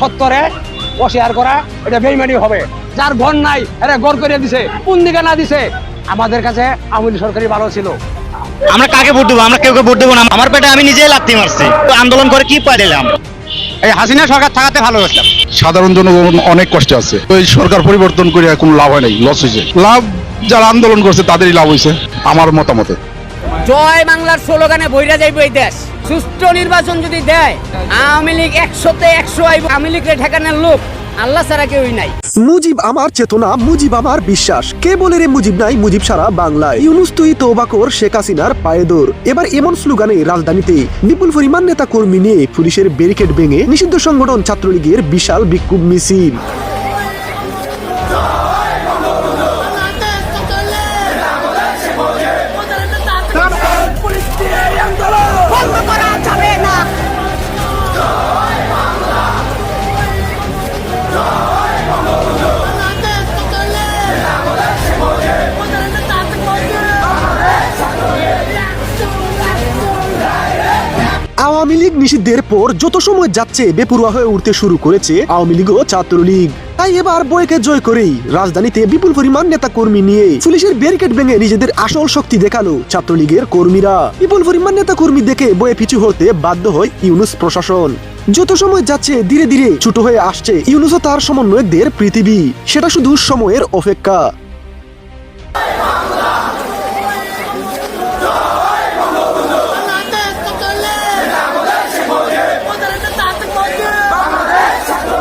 সত্তরে অস্বীকার করা এটা বেইমানি হবে। যার ঘর নাই এরা ঘর করে দিছে কোন দিকে না দিছে আমাদের কাছে আমলি সরকারি ভালো ছিল। আমরা কাকে ভোট দেবো? আমরা কেউ কেউ ভোট দেবো না। আমার পেটে আমি নিজেই লাত্তি মারছি। তো আন্দোলন করে কি পাইলাম এই হাসিনা সরকার থাকাতে ভালো হয়েছিলাম সাধারণ জনগণ অনেক কষ্টে আছে। তো এই সরকার পরিবর্তন করে কোনো লাভ হয় নাই লস হয়েছে। লাভ যারা আন্দোলন করছে তাদেরই লাভ হয়েছে আমার মতামতে। জয় বাংলার স্লোগানে বইরা যাইব এই দেশ। সুষ্ঠু নির্বাচন যদি দেয়, আওয়ামী লীগ একশোতে একশো আইব। আওয়ামী লীগের ঠেকানোর লোক, আল্লাহ ছাড়া কেউই নাই। মুজিব আমার চেতনা, মুজিব আমার বিশ্বাস। কে বলে রে মুজিব নাই, মুজিব সারা বাংলায়? ইউনুস তুই তোবাকর শেখ হাসিনার পায়ে পায়েদোর এবার এমন স্লোগানে রাজধানীতে বিপুল পরিমাণ নেতা কর্মী নিয়ে পুলিশের ব্যারিকেড ভেঙে নিষিদ্ধ সংগঠন ছাত্রলীগের বিশাল বিক্ষোভ মিছিল। আওয়ামী লীগ নিষিদ্ধের পর যত সময় যাচ্ছে, বেপরোয়া হয়ে উঠতে শুরু করেছে আওয়ামী লীগ ও ছাত্রলীগ। তাই এবার বইকে জয় করেই রাজধানীতে বিপুল পরিমাণ নেতা কর্মী নিয়ে পুলিশের ব্যারিকেড ভেঙে নিজেদের আসল শক্তি দেখাল ছাত্রলীগের কর্মীরা। বিপুল পরিমাণ নেতা কর্মী দেখে বয়ে পিছু হতে বাধ্য হয় ইউনুস প্রশাসন। যত সময় যাচ্ছে, ধীরে ধীরে ছোট হয়ে আসছে ইউনুস ও তার সমন্বয়কদের পৃথিবী। সেটা শুধু সময়ের অপেক্ষা।